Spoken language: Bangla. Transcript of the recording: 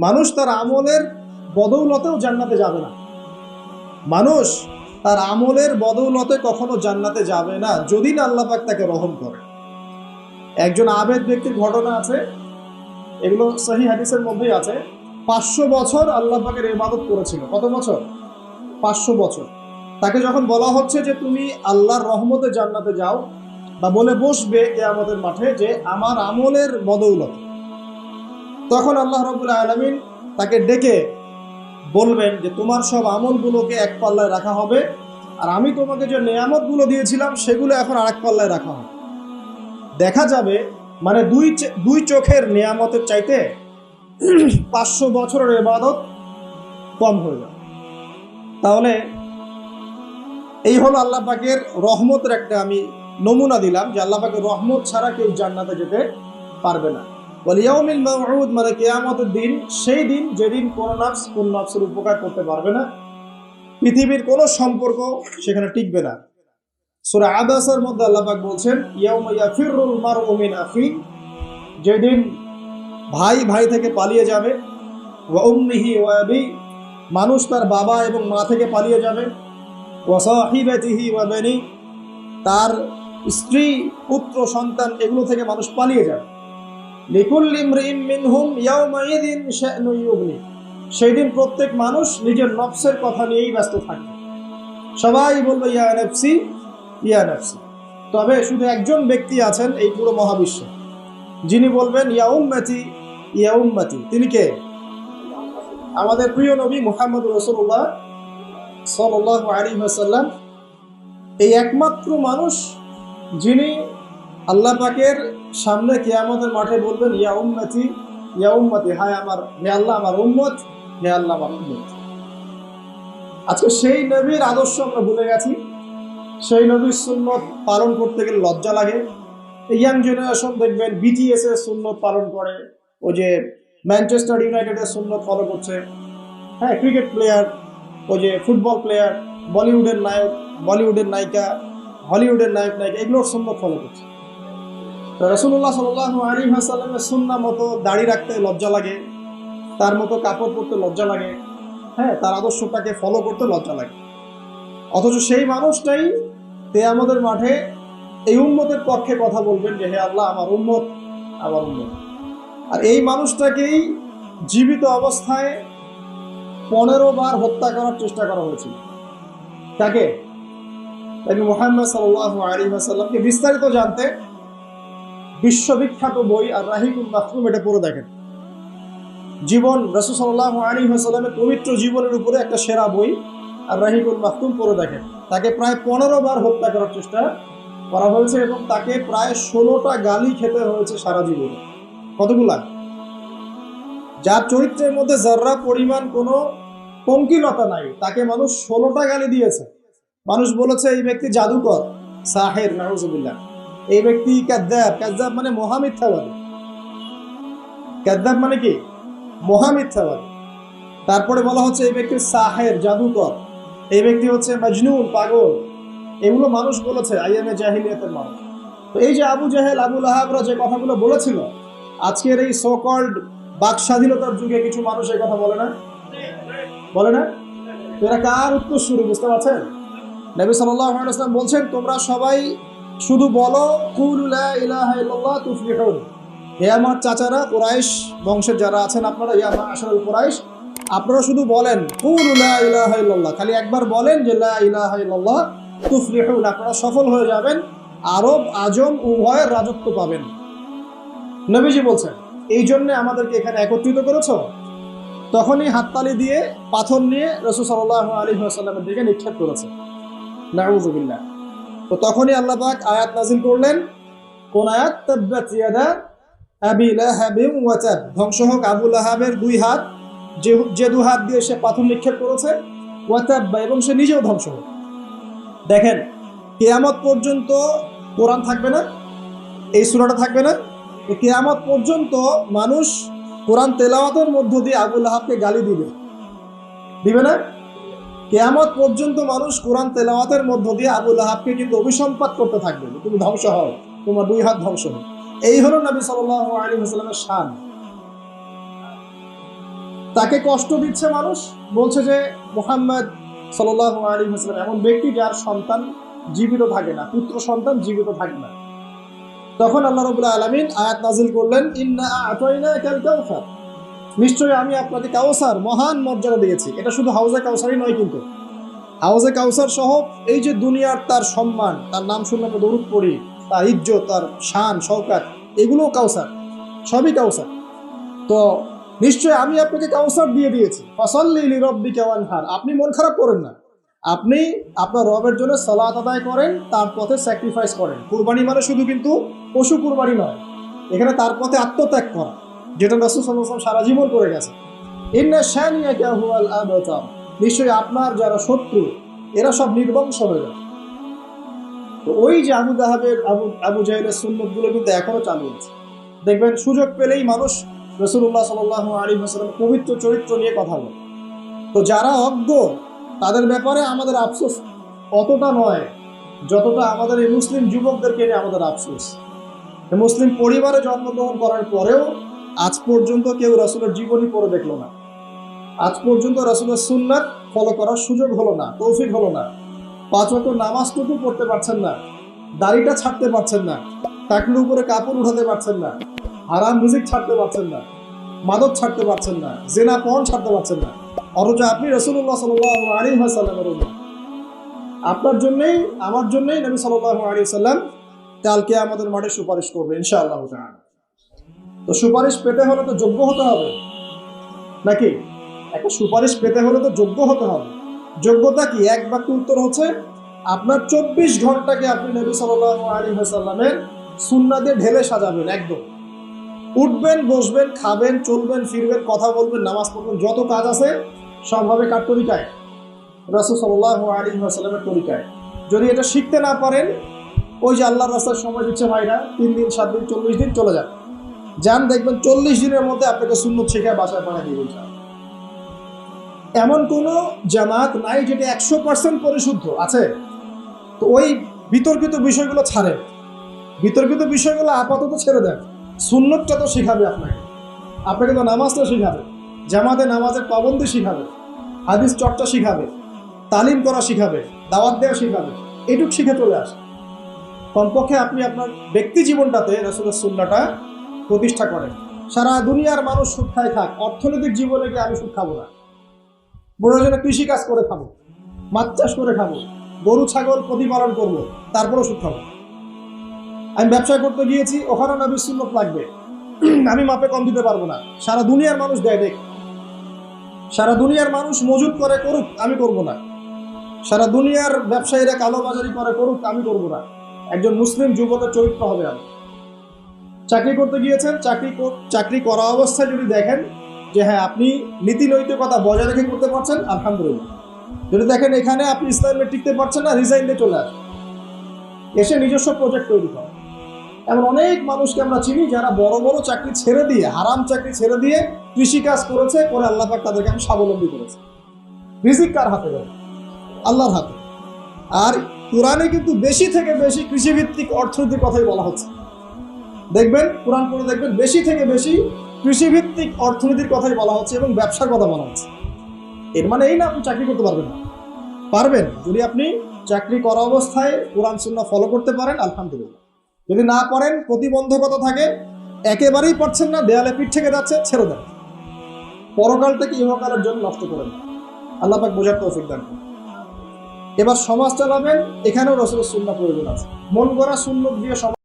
মানুষ তার আমলের বদৌলতেও জান্নাতে যাবে না। মানুষ তার আমলের বদৌলতে কখনো জান্নাতে যাবে না, যদি না আল্লাহ পাক তাকে রহম করে। একজন আবেদ ব্যক্তির ঘটনা আছে, এগুলো সহি হাদিসের মধ্যেই আছে। পাঁচশো বছর আল্লাহ পাকের ইবাদত করেছিল। কত বছর? পাঁচশো বছর। তাকে যখন বলা হচ্ছে যে তুমি আল্লাহর রহমতে জান্নাতে যাও বা বলে বসবে এ আমাদের মাঠে যে আমার আমলের বদৌলত তখন আল্লাহ রবুল্লা আলমিন তাকে ডেকে বলবেন যে তোমার সব আমলগুলোকে এক পাল্লায় রাখা হবে আর আমি তোমাকে যে নেয়ামতগুলো দিয়েছিলাম সেগুলো এখন আরেক পাল্লায় রাখা হবে। দেখা যাবে মানে দুই দুই চোখের নেয়ামতের চাইতে পাঁচশো বছরের এবাদত কম হয়ে যাবে। তাহলে এই হলো আল্লাহ পাকের রহমতের একটা আমি নমুনা দিলাম যে আল্লাহ পাকের রহমত ছাড়া কেউ জান্নাতে যেতে পারবে না। ওয়ালিয়াউমিল মাউউদ মানে কিয়ামতের দিন, সেই দিন যেদিন কোন নফস কোন নফসের উপকার করতে পারবে না, পৃথিবীর কোনো সম্পর্ক সেখানে টিকবে না। সূরা আবাসের মধ্যে আল্লাহ পাক বলছেন, ইয়াউমা ইয়াফিরুল মারউ মিন আখি, যেদিন ভাই ভাই থেকে পালিয়ে যাবে, ওয়া উম্মিহি ওয়া মানুষ তার বাবা এবং মা থেকে পালিয়ে যাবে, ওয়া সাহিবাতিহি ওয়া বানি, তার স্ত্রী, পুত্র, সন্তান, এগুলো থেকে মানুষ পালিয়ে যাবে। লিকুল্লি ইমরিইম মিনহুম ইয়াউমাইদিন শা'নু ইউগনি। সেই দিন প্রত্যেক মানুষ নিজের নফসের কথা নিয়েই ব্যস্ত থাকবে সবাই বলবে ইয়া নফসি তবে শুধু একজন ব্যক্তি আছেন এই পুরো মহাবিশ্বে। যিনি বলবেন ইয়া উম্মতি ইয়া তিনি কে? আমাদের প্রিয় নবী মুহাম্মদ রসুল্লাহ আলাইহি ওয়াসাল্লাম। এই একমাত্র মানুষ যিনি আল্লাহ পাকের সামনে কিয়ামতের মাঠে বলবেন, ইয়া উম্মতি ইয়া উম্মতি, হায় আমার, হে আল্লাহ আমার উম্মত, হে আল্লাহ আমার উম্মত। আজকে সেই নবীর আদর্শ আমরা ভুলে গেছি। সেই নবীর সুন্নত পালন করতে গেলে লজ্জা লাগে। ইয়াং জেনারেশন দেখবেন বিটিএস এর সুন্নত পালন করে। ওই যে ম্যানচেস্টার ইউনাইটেডের সুন্নত ফলো করছে। হ্যাঁ ক্রিকেট প্লেয়ার ওই যে ফুটবল প্লেয়ার বলিউডের নায়ক বলিউডের নায়িকা হলিউডের নায়ক নায়িকা এগুলোর সুন্নত ফলো করছে। রসুল্লাহ সাল আলী হাসাল্লামের সুন্না মতো দাড়ি রাখতে লজ্জা লাগে, তার মতো কাপড় পরতে লজ্জা লাগে হ্যাঁ তার আদর্শটাকে ফলো করতে লজ্জা লাগে। অথচ সেই মানুষটাই তে আমাদের মাঠে এই উন্মতের পক্ষে কথা বলবেন যে, হে আল্লাহ, আমার উন্মত আমার উন্মত আর এই মানুষটাকেই জীবিত অবস্থায় পনেরো বার হত্যা করার চেষ্টা করা হয়েছিল। তাকে নবী মুহাম্মদ সাল্লাল্লাহু আলাইহি ওয়াসাল্লামকে বিস্তারিত জানতে বিশ্ববিখ্যাত বই আর রাহিকুল মাহরুম এটা পড়ে দেখেন। জীবন রসুল সাল্লাল্লাহু আলাইহি ওয়াসাল্লামের পবিত্র জীবনের উপরে একটা সেরা বই আর রাহিকুল মাহতুম পড়ে দেখেন। তাকে প্রায় পনেরো বার হত্যা করার চেষ্টা করা হয়েছে এবং তাকে প্রায় ষোলোটা গালি খেতে হয়েছে সারা জীবনে। কতগুলা? যার চরিত্রের মধ্যে যার্রা পরিমাণ কোনো পঙ্কিলতা নাই, তাকে মানুষ ষোলোটা গালি দিয়েছে। মানুষ বলেছে, এই ব্যক্তি জাদুকর, সাহের, নাউজুবিল্লাহ। এই ব্যক্তি কাদ্দাব। কাদ্দাব মানে মহামিথ্যাবাদী। কাদ্দাব মানে কি? মহামিথ্যাবাদী। তারপরে বলা হচ্ছে এই ব্যক্তি সাহের, জাদুকর। এই ব্যক্তি হচ্ছে মজনুন, পাগল। এগুলো মানুষ বলেছে আইএমএ জাহিলিয়াতের মানুষ। তো এই যে আবু জাহেল আবুল আহাবরা যে কথাগুলো বলেছিল, আজকের এই সোকল্ড বাক স্বাধীনতার যুগে কিছু মানুষ এই কথা বলে না? বলে না? এরা কার উত্তর শুরু বুঝতে পারছেন? নবী সাল্লাম বলছেন, তোমরা সবাই শুধু বলো হে আমার চাচারা, কোরাইশ বংশের যারা আছেন আপনারা ইয়া আশরাল কোরাইশ, আপনারা শুধু বলেন খালি একবার বলেন যে আপনারা সফল হয়ে যাবেন, আরব, আজম, উভয়ের রাজত্ব পাবেন। নবীজি বলছেন, এই জন্যে আমাদেরকে এখানে একত্রিত করেছ? তখনই হাততালি দিয়ে, পাথর নিয়ে রসুল সাল্লাহ আলী আসাল্লামের দিকে নিক্ষেপ করেছে। নাউজুবিল্লাহ তো তখনই আল্লাহ পাক আয়াত নাজিল করলেন। কোন আয়াত? তাব্বাত ইয়াদা আবি লাহাবিম ওয়া তাব। ধ্বংস হোক আবু লাহাবের দুই হাত, যে যে দু হাত দিয়ে সে পাথর নিক্ষেপ করেছে, ওয়া তাব্বা এবং সে নিজেও ধ্বংস হোক। দেখেন, কেয়ামত পর্যন্ত কোরআন থাকবে না, এই সুরাটা থাকবে না। তো কেয়ামত পর্যন্ত মানুষ কোরআন তেলাওয়াতের মধ্য দিয়ে আবুল আহাবকে গালি দিবে। দিবে না? কেয়ামত পর্যন্ত মানুষ কোরআন তেলাওয়াতের মধ্য দিয়ে আবুল আহাবকে কিন্তু অভিসম্পাত করতে থাকবে তুমি ধ্বংস হও, তোমার দুই হাত ধ্বংস হোক। এই হলো নবী সাল্লাল্লাহু আলাইহি ওয়াসাল্লামের শান। তাকে কষ্ট দিচ্ছে মানুষ, বলছে যে মোহাম্মদ সাল্লাহ আলী হাসলাম এমন ব্যক্তি যার সন্তান জীবিত থাকে না, পুত্র সন্তান জীবিত থাকে না। তখন আল্লাহ রবুল্লাহ আলমিন আয়াত নাজিল করলেন, ইন্না আতয়না কাল কাউসার নিশ্চয়ই আমি আপনাকে কাউসার মহান মর্যাদা দিয়েছি। এটা শুধু হাউজে কাউসারই নয় কিন্তু। হাউজে কাউসার সহ এই যে দুনিয়ার তার সম্মান, তার নাম শুনলে আমরা দরুদ পড়ি, তার ইজ্জত, তার শান, শওকাত, এগুলোও কাউসার, সবই কাউসার। তো নিশ্চয় আমি আপনাকে কাউসার দিয়ে দিয়েছি। ফসল্লি রব্বি কেওয়ানহার আপনি মন খারাপ করেন না। আপনি আপনার রবের জন্য সালাত আদায় করেন, তার পথে স্যাক্রিফাইস করেন। কুরবানি মানে শুধু কিন্তু পশু কুরবানি নয়। এখানে তার পথে আত্মত্যাগ করা। যেটা রসুল সারা জীবন করে গেছে নিশ্চয়ই আপনার যারা শত্রু, এরা সব নির্বংশ হয়ে যাবে। তো ওই যে আবু দাহাবের, আবু আবু জাহেলের সুন্নতগুলো কিন্তু এখনও চালু আছে। দেখবেন সুযোগ পেলেই মানুষ রসুল্লাহ সাল আলী হাসলাম পবিত্র চরিত্র নিয়ে কথা বলে। তো যারা অজ্ঞ, তাদের ব্যাপারে আমাদের আফসোস অতটা নয়, যতটা আমাদের এই মুসলিম যুবকদেরকে নিয়ে আমাদের আফসোস। মুসলিম পরিবারে জন্মগ্রহণ করার পরেও আজ পর্যন্ত কেউ রাসুলের জীবনী পড়ে দেখল না আজ পর্যন্ত রাসুলের সুন্নাত ফলো করার সুযোগ হলো না, তৌফিক হলো না পাঁচ ওয়াক্ত নামাজটুকু পড়তে পারছেন না, দাড়িটা ছাড়তে পারছেন না টাকলির উপরে কাপড় উঠাতে পারছেন না, হারাম রিজিক ছাড়তে পারছেন না, মাদক ছাড়তে পারছেন না, জেনা পণ ছাড়তে পারছেন না, অথচ আপনি রসুল্লাহ সাল আলী সাল্লামের। আপনার জন্যই, আমার জন্যই নবী সাল্লাহ আলী সাল্লাম কালকে আমাদের মাঠে সুপারিশ করবে, ইনশাআল্লাহ। তো সুপারিশ পেতে হলে তো যোগ্য হতে হবে। নাকি? একটা সুপারিশ পেতে হলে তো যোগ্য হতে হবে। যোগ্যতা কি? এক বাক্য উত্তর হচ্ছে, আপনার চব্বিশ ঘন্টাকে আপনি নবী সাল্লাহ আলী সাল্লামের সুন্না দিয়ে ঢেলে সাজাবেন, একদম। উঠবেন, বসবেন, খাবেন, চলবেন, ফিরবেন, কথা বলবেন, নামাজ পড়বেন, যত কাজ আছে সব হবে কার তরিকায়? রাসুল সাল্লাহ আলী সাল্লামের তরিকায়। যদি এটা শিখতে না পারেন, ওই যে আল্লাহ রাস্তার সময় দিচ্ছে ভাইরা, তিন দিন, সাত দিন, চল্লিশ দিন চলে যান যান দেখবেন চল্লিশ দিনের মধ্যে আপনাকে সুন্নত শেখায় বাসায় পাঠিয়ে দিয়ে বলছে এমন কোনো জামাত নাই যেটা একশো পার্সেন্ট পরিশুদ্ধ, আছে? তো ওই বিতর্কিত বিষয়গুলো ছাড়েন। বিতর্কিত বিষয়গুলো আপাতত ছেড়ে দেন। সুন্নতটা তো শেখাবে আপনাকে। আপনাকে তো নামাজটা শেখাবে। জামাতে নামাজের পাবন্দি শিখাবে। হাদিস চর্চা শিখাবে। তালিম করা শিখাবে। দাওয়াত দেওয়া শিখাবে। এটুক শিখে চলে আসে কমপক্ষে আপনি আপনার ব্যক্তি জীবনটাতে রসুলের সুন্নাটা প্রতিষ্ঠা করেন। সারা দুনিয়ার মানুষ সুখ খায় খাক, অর্থনৈতিক জীবনে গিয়ে আমি সুখ খাব না। প্রয়োজনে কৃষি কাজ করে খাব, মাছ চাষ করে খাব, গরু, ছাগল প্রতিপালন করব, তারপরেও সুখ খাব আমি ব্যবসা করতে গিয়েছি ওখানে নবীর সুন্নত লাগবে। আমি মাপে কম দিতে পারব না। সারা দুনিয়ার মানুষ দেয় দেখ। সারা দুনিয়ার মানুষ মজুদ করে করুক, আমি করব না। সারা দুনিয়ার ব্যবসায়ীরা কালোবাজারি করে করুক, আমি করব না। একজন মুসলিম যুবকের চরিত্র হবে আমি চাকরি করতে গিয়েছেন, চাকরি কর- চাকরি করা অবস্থায় যদি দেখেন যে হ্যাঁ আপনি নীতি নৈতিকতা বজায় রেখে করতে পারছেন, আলহামদুলিল্লাহ। যদি দেখেন এখানে আপনি ইসলামে টিকতে পারছেন না রিজাইন দিয়ে চলে আসেন। এসে নিজস্ব প্রজেক্ট তৈরি করেন। এমন অনেক মানুষকে আমরা চিনি যারা বড় বড় চাকরি ছেড়ে দিয়ে, হারাম চাকরি ছেড়ে দিয়ে কৃষিকাজ করেছে, করে আল্লাহ তাদেরকে এখন স্বাবলম্বী করেছে। রিজিক কার হাতে দেবে আল্লাহর হাতে। আর কোরআনে কিন্তু বেশি থেকে বেশি কৃষিভিত্তিক অর্থনীতির কথাই বলা হচ্ছে। দেখবেন, কোরআন পড়ে দেখবেন, বেশি থেকে বেশি কৃষিভিত্তিক অর্থনীতির কথাই বলা হচ্ছে এবং ব্যবসার কথা বলা হচ্ছে। এর মানে এই না, আপনি চাকরি করতে পারবেন না। পারবেন, যদি আপনি চাকরি করা অবস্থায় কোরআন, সুন্নাহ ফলো করতে পারেন, আলহামদুলিল্লাহ। যদি না পারেন, প্রতিবন্ধকতা থাকে, একেবারেই পারছেন না, দেয়ালে পিঠ থেকে যাচ্ছে, ছেড়ে দেন। পরকালটাকে ইহকালের জন্য নষ্ট করেন। আল্লাহ পাক বোঝার তৌফিক দান। এবার সমাজ চালাবেন, এখানেও রসুলের সুন্নাহ প্রয়োজন আছে। মন করা সুন্নত দিয়ে সমাজ